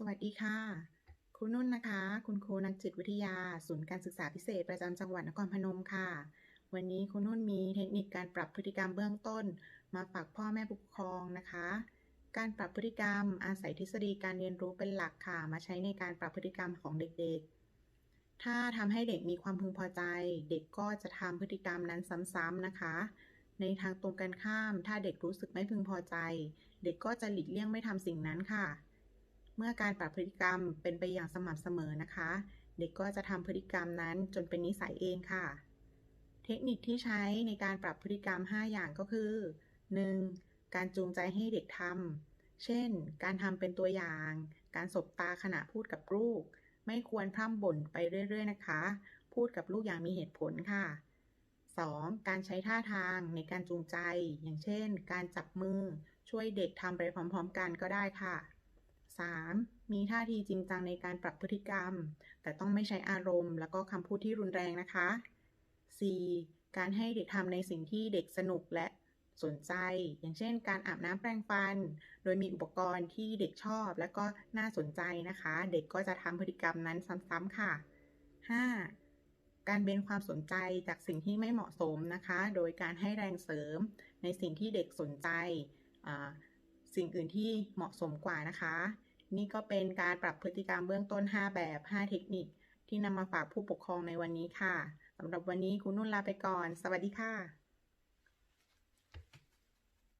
สวัสดีค่ะ ครูนุ่นนะคะ คุณครูนักจิตวิทยา ศูนย์การศึกษาพิเศษประจำจังหวัดนครพนมค่ะ วันนี้ครูนุ่นมีเทคนิคการปรับพฤติกรรมเบื้องต้น มาฝากพ่อแม่ผู้ปกครองนะคะ การปรับพฤติกรรมอาศัยทฤษฎีการเรียนรู้เป็นหลักค่ะ มาใช้ในการปรับพฤติกรรมของเด็กๆ ถ้าทำให้เด็กมีความพึงพอใจ เด็กก็จะทำพฤติกรรมนั้นซ้ำๆนะคะในทางตรงกันข้าม ถ้าเด็กรู้สึกไม่พึงพอใจ เด็กก็จะหลีกเลี่ยงไม่ทำสิ่งนั้นค่ะ เมื่อการปรับพฤติกรรมเป็นไปอย่างสม่ำเสมอนะคะ เด็กก็จะทำพฤติกรรมนั้นจนเป็นนิสัยเองค่ะ เทคนิคที่ใช้ในการปรับพฤติกรรม 5 อย่างก็คือ 1. การจูงใจให้เด็กทำเช่น การทำเป็นตัวอย่าง การสบตาขณะพูดกับลูก ไม่ควรพร่ำบ่นไปเรื่อย ๆ นะคะ พูดกับลูกอย่างมีเหตุผลค่ะ 2. การใช้ท่าทางในการจูงใจ อย่างเช่น การจับมือช่วยเด็กทำไปพร้อม ๆ กันก็ได้ค่ะ 3. มีท่าทีจริงจังในการปรับพฤติกรรม แต่ต้องไม่ใช้อารมณ์ แล้วก็คำพูดที่รุนแรงนะคะ 4. การให้เด็กทำในสิ่งที่เด็กสนุกและสนใจ อย่างเช่น การอาบน้ำแปรงฟัน โดยมีอุปกรณ์ที่เด็กชอบและก็น่าสนใจนะคะ เด็กก็จะทำพฤติกรรมนั้นซ้ำๆค่ะ 5. การเบนความสนใจจากสิ่งที่ไม่เหมาะสมนะคะ โดยการให้แรงเสริมในสิ่งที่เด็กสนใจ สิ่งอื่นที่เหมาะสมกว่านะคะ นี่ก็เป็นการปรับพฤติกรรมเบื้องต้น 5 แบบ 5 เทคนิค ที่นำมาฝากผู้ปกครองในวันนี้ค่ะสำหรับวันนี้คุณนุ่นลาไปก่อน สวัสดีค่ะ